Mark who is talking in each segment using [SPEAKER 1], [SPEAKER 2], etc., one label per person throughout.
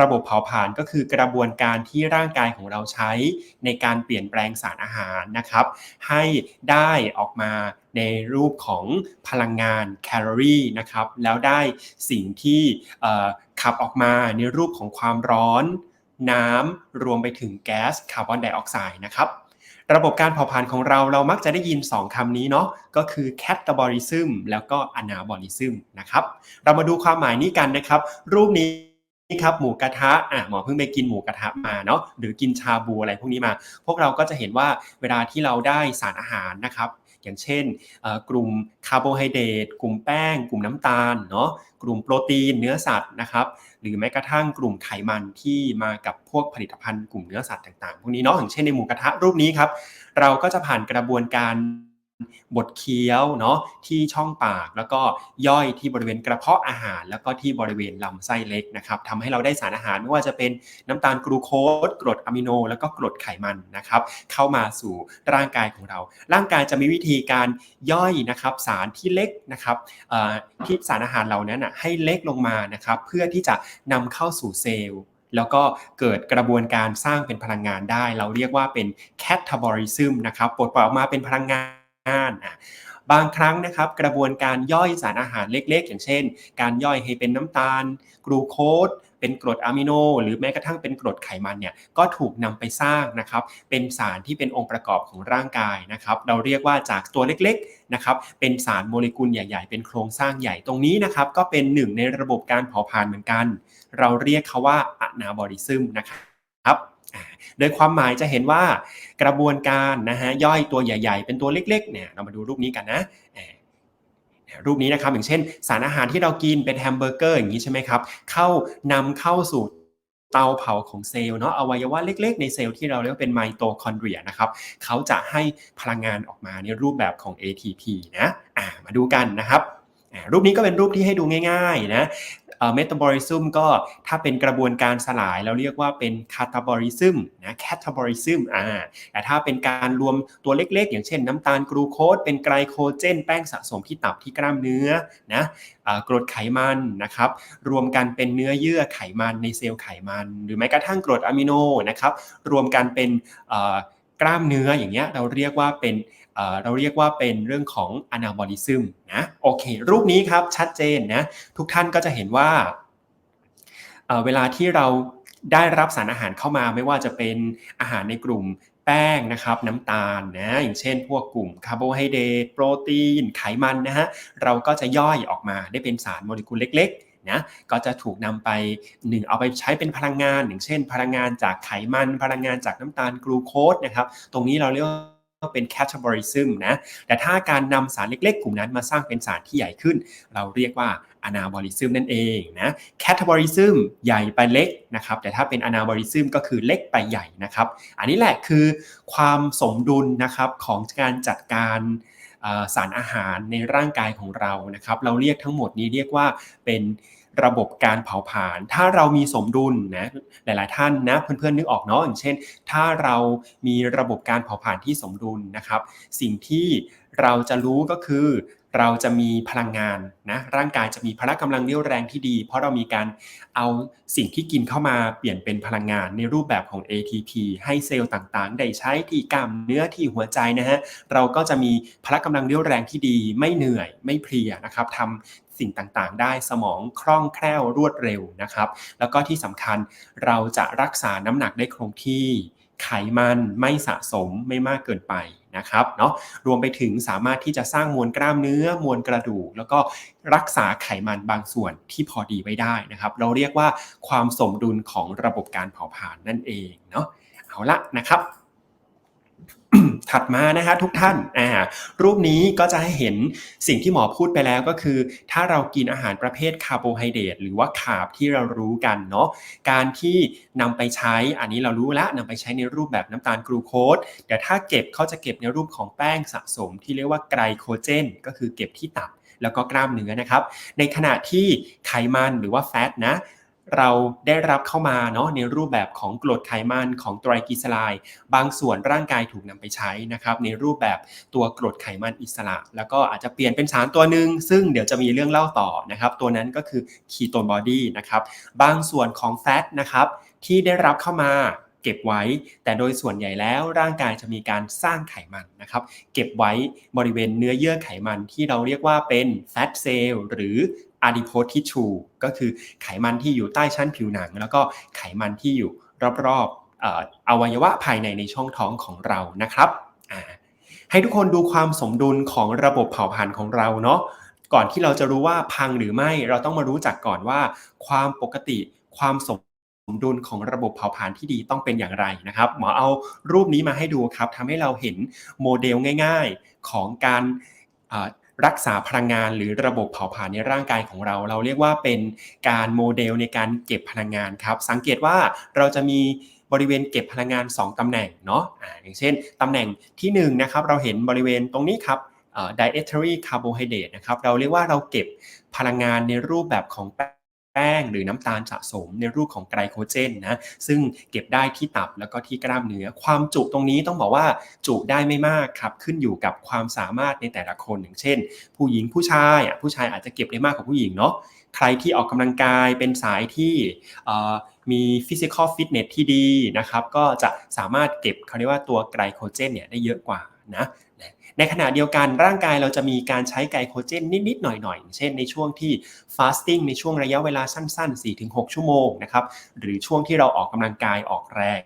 [SPEAKER 1] ระบบเผาผลาญก็คือกระบวนการที่ร่างกายของเราใช้ในการเปลี่ยนแปลงสารอาหารนะครับ ให้ได้ออกมาในรูปของพลังงานแคลอรี่นะครับ แล้วได้สิ่งที่ขับออกมาในรูปของความร้อน น้ำรวมไปถึงแก๊สคาร์บอนไดออกไซด์นะครับระบบการเผาผลาญของเราเรามักจะได้ยิน 2คำนี้เนาะก็คือ catabolism แล้วก็ anabolism นะครับ เรามาดูความหมายนี้กันนะครับ รูปนี้ นี่ครับหมูกระทะอะหมอเพิ่งไปกินหมูกระทะมาเนาะหรือกินชาบูอะไรพวกนี้มา พวกเราก็จะเห็นว่าเวลาที่เราได้สารอาหารนะครับ อย่างเช่นกลุ่มคาร์โบไฮเดรตกลุ่มแป้ง กลุ่มน้ำตาลเนาะกลุ่มโปรตีนเนื้อสัตว์นะครับ หรือแม้กระทั่งกลุ่มไขมันที่มากับพวกผลิตภัณฑ์กลุ่มเนื้อสัตว์ต่างๆ พวกนี้เนาะอย่างเช่นในหมูกระทะรูปนี้ครับ เราก็จะผ่านกระบวนการ บดเคี้ยวเนาะที่ช่องปากแล้วก็ย่อยที่บริเวณกระเพาะอาหาร แล้วก็ที่บริเวณลำไส้เล็กนะครับทำให้เราได้สารอาหารไม่ว่าจะเป็นน้ำตาลกรูโคสกรดอะมิโน แล้วก็กรดไขมันนะครับเข้ามาสู่ร่างกายของเรา ร่างกายจะมีวิธีการย่อยนะครับสารที่เล็กนะครับที่สารอาหารเหล่านั้นให้เล็กลงมานะครับเพื่อที่จะนำเข้าสู่เซลล์แล้วก็เกิดกระบวนการสร้างเป็นพลังงานได้ เราเรียกว่าเป็น catabolism นะครับปลดปล่อยออกมาเป็นพลังงานานบางครั้งนะครับกระบวนการย่อยสารอาหารเล็ก ๆ อย่างเช่น การย่อยให้เป็นน้ำตาลกรูโคสเป็นกรดอะมิโน หรือแม้กระทั่งเป็นกรดไขมันเนี่ยก็ถูกนำไปสร้างนะครับเป็นสารที่เป็นองค์ประกอบของร่างกายนะครับเราเรียกว่าจากตัวเล็กๆนะครับเป็นสารโมเลกุลใหญ่ๆ เป็นโครงสร้างใหญ่ตรงนี้นะครับก็เป็นหนึ่งในระบบการเผาผลาญเหมือนกัน เราเรียกเขาว่าอะนาบอริซึมนะครับ โดยความหมายจะเห็นว่ากระบวนการนะฮะย่อยตัวใหญ่ ๆ เป็นตัวเล็กๆเนี่ยเรามาดูรูปนี้กันนะรูปนี้นะครับอย่างเช่น สารอาหารที่เรากินเป็นแฮมเบอร์เกอร์อย่างนี้ใช่ไหมครับเข้านำเข้าสู่เตาเผาของเซลล์เนาะอวัยวะเล็กๆ ในเซลล์ที่เราเรียกว่าเป็นไมโตคอนเดรียนะครับเขาจะให้พลังงานออกมาในรูปแบบของ ATP นะะมาดูกันนะครับรูปนี้ก็เป็นรูปที่ให้ดูง่ายๆนะ เมตาบอลิซึมก็ถ้าเป็นกระบวนการสลายเราเรียกว่าเป็นคาตาบอลิซึมนะแคตาบอลิซึมอ่าแต่ถ้าเป็นการรวมตัวเล็กๆ อย่างเช่น น้ำตาลกรูโคสเป็นไกลโคเจน แป้งสะสมที่ตับที่กล้ามเนื้อนะกรดไขมันนะครับรวมกันเป็นเนื้อเยื่อไขมันในเซลล์ไขมัน หรือแม้กระทั่งกรดอะมิโนนะครับรวมกันเป็นกล้ามเนื้ออย่างเงี้ยเราเรียกว่าเป็น เราเรียกว่าเป็นเรื่องของ anabolism นะโอเค รูปนี้ครับชัดเจนนะทุกท่านก็จะเห็นว่าเวลาที่เราได้รับสารอาหารเข้ามาไม่ว่าจะเป็นอาหารในกลุ่มแป้งนะครับน้ำตาลนะอย่างเช่น พวกกลุ่มคาร์โบไฮเดรตโปรตีนไขมันนะฮะเราก็จะย่อยออกมาได้เป็นสารโมเลกุลเล็กๆนะก็จะถูกนำไปหนึ่งเอาไปใช้เป็นพลังงานอย่างเช่น พลังงานจากไขมัน พลังงานจากน้ำตาลกลูโคสนะครับ ตรงนี้เราเรียก็เป็น catabolism นะ แต่ถ้าการนำสารเล็กๆ กลุ่มนั้นมาสร้างเป็นสารที่ใหญ่ขึ้น เราเรียกว่า anabolism นั่นเองนะ catabolism ใหญ่ไปเล็กนะครับ แต่ถ้าเป็น anabolism ก็คือเล็กไปใหญ่นะครับ อันนี้แหละคือความสมดุลนะครับของการจัดการสารอาหารในร่างกายของเรานะครับ เราเรียกทั้งหมดนี้เรียกว่าเป็น ระบบการเผาผลาญถ้าเรามีสมดุลนะหลาย ๆ ท่านนะเพื่อน ๆ นึกออกเนาะอย่างเช่น ถ้าเรามีระบบการเผาผลาญที่สมดุลนะครับ สิ่งที่เราจะรู้ก็คือเราจะมีพลังงานนะร่างกายจะมีพละกำลังเรี่ยวแรงที่ดี เพราะเรามีการเอาสิ่งที่กินเข้ามาเปลี่ยนเป็นพลังงานในรูปแบบของ ATP ให้เซลล์ต่างๆ ได้ใช้ที่กล้ามเนื้อที่หัวใจนะฮะเราก็จะมีพละกำลังเรี่ยวแรงที่ดี ไม่เหนื่อยไม่เพลียนะครับทำ สิ่งต่างๆ ได้สมองคล่องแคล่วรวดเร็วนะครับ แล้วก็ที่สำคัญเราจะรักษาน้ำหนักได้คงที่ไขมันไม่สะสมไม่มากเกินไปนะครับเนาะรวมไปถึงสามารถที่จะสร้างมวลกล้ามเนื้อมวลกระดูก แล้วก็รักษาไขมันบางส่วนที่พอดีไว้ได้นะครับ เราเรียกว่าความสมดุลของระบบการเผาผลาญนั่นเองเนาะเอาละนะครับ ถัดมานะฮะทุกท่านอ่ารูปนี้ก็จะให้เห็นสิ่งที่หมอพูดไปแล้วก็คือ ถ้าเรากินอาหารประเภทคาร์โบไฮเดรตหรือว่าคาร์บที่เรารู้กันเนาะการที่นำไปใช้อันนี้เรารู้แล้วนำไปใช้ในรูปแบบน้ำตาลกรูโคสเดี๋ยวถ้าเก็บเขาจะเก็บในรูปของแป้งสะสม ที่เรียกว่าไกลโคเจน ก็คือเก็บที่ตับแล้วก็กล้ามเนื้อนะครับ ในขณะที่ไขมันหรือว่าแฟตนะ เราได้รับเข้ามาเนาะในรูปแบบของกรดไขมันของไตรกลีเซอไรด์บางส่วนร่างกายถูกนำไปใช้นะครับในรูปแบบตัวกรดไขมันอิสระ แล้วก็อาจจะเปลี่ยนเป็นสารตัวหนึ่งซึ่งเดี๋ยวจะมีเรื่องเล่าต่อนะครับตัวนั้นก็คือคีโตนบอดี้นะครับบางส่วนของแฟตนะครับที่ได้รับเข้ามาเก็บไว้ แต่โดยส่วนใหญ่แล้วร่างกายจะมีการสร้างไขมันนะครับเก็บไว้บริเวณเนื้อเยื่อไขมันที่เราเรียกว่าเป็น fat cell หรือ adipose tissue ก็คือไขมันที่อยู่ใต้ชั้นผิวหนัง แล้วก็ไขมันที่อยู่รอบๆเอ่อวัยวะภายในในช่องท้องของเรานะครับให้ทุกคนดูความสมดุลของระบบเผาผลาญของเราเนาะก่อนที่เราจะรู้ว่าพังหรือไม่เราต้องมารู้จักก่อนว่า ความปกติความสมดุลของระบบเผาผลาญที่ดีต้องเป็นอย่างไรนะครับ หมอเอารูปนี้มาให้ดูครับทำให้เราเห็นโมเดลง่าย ๆของการ รักษาพลังงานหรือระบบเผาผลาญในร่างกายของเรา เราเรียกว่าเป็นการโมเดลในการเก็บพลังงานครับ สังเกตว่าเราจะมีบริเวณเก็บพลังงาน 2 ตำแหน่งเนาะอ่าอย่างเช่น ตำแหน่งที่1นะครับเราเห็นบริเวณตรงนี้ครับ dietary carbohydrate นะครับเราเรียกว่าเราเก็บพลังงานในรูปแบบของแป้ แป้งหรือน้ำตาลสะสมในรูปของไกลโคเจนนะซึ่งเก็บได้ที่ตับแล้วก็ที่กล้ามเนื้อ ความจุตรงนี้ต้องบอกว่าจุได้ไม่มากครับขึ้นอยู่กับความสามารถในแต่ละคนอย่างเช่น ผู้หญิงผู้ชายอะผู้ชายอาจจะเก็บได้มากกว่าผู้หญิงเนาะใครที่ออกกำลังกายเป็นสายที่มีฟิสิกอลฟิตเนสที่ดีนะครับก็จะสามารถเก็บเขาเรียกว่าตัวไกลโคเจนเนี่ยได้เยอะกว่านะ ในขณะเดียวกันร่างกายเราจะมีการใช้ไกลโคเจนนิดๆหน่อยๆ เช่นในช่วงที่ฟาสติ้งในช่วงระยะเวลาสั้น ๆ 4-6 ชั่วโมงนะครับ หรือช่วงที่เราออกกำลังกายออกแรง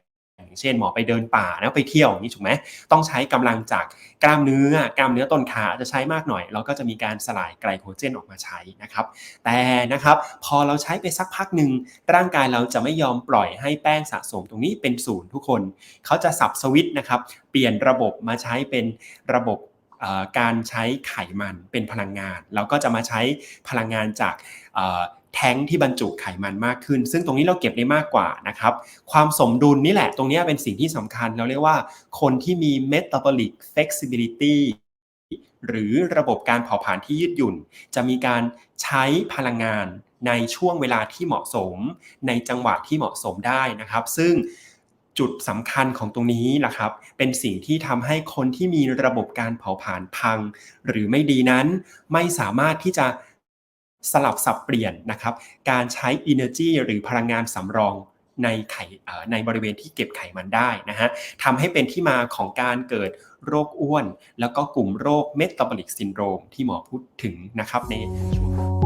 [SPEAKER 1] อย่างเช่นหมอไปเดินป่าแล้วไปเที่ยวอย่างนี้ถูกไหมต้องใช้กำลังจากกล้ามเนื้อกล้ามเนื้อต้นขาจะใช้มากหน่อย เราก็จะมีการสลายไกลโคเจนออกมาใช้นะครับแต่นะครับพอเราใช้ไปสักพักหนึ่งร่างกายเราจะไม่ยอมปล่อยให้แป้งสะสมตรงนี้เป็นศูนย์ทุกคน เขาจะสับสวิตช์นะครับเปลี่ยนระบบมาใช้เป็นระบบการใช้ไขมันเป็นพลังงาน แล้วก็จะมาใช้พลังงานจาก แท้งที่บรรจุไขมันมากขึ้น ซึ่งตรงนี้เราเก็บได้มากกว่านะครับ ความสมดุลนี่แหละ ตรงนี้เป็นสิ่งที่สำคัญ เราเรียกว่าคนที่มี metabolic flexibility หรือระบบการเผาผลาญที่ยืดหยุ่น จะมีการใช้พลังงานในช่วงเวลาที่เหมาะสม ในจังหวะที่เหมาะสมได้นะครับ ซึ่งจุดสำคัญของตรงนี้แหละครับ เป็นสิ่งที่ทำให้คนที่มีระบบการเผาผลาญพัง หรือไม่ดีนั้น ไม่สามารถที่จะ สลับสับเปลี่ยนนะครับการใช้ energy หรือพลังงานสำรองในไข่ในบริเวณที่เก็บไขมันได้นะฮะทำให้เป็นที่มาของการเกิดโรคอ้วน แล้วก็กลุ่มโรคเมตาบอลิกซินโดรมที่หมอพูดถึงนะครับในช่วง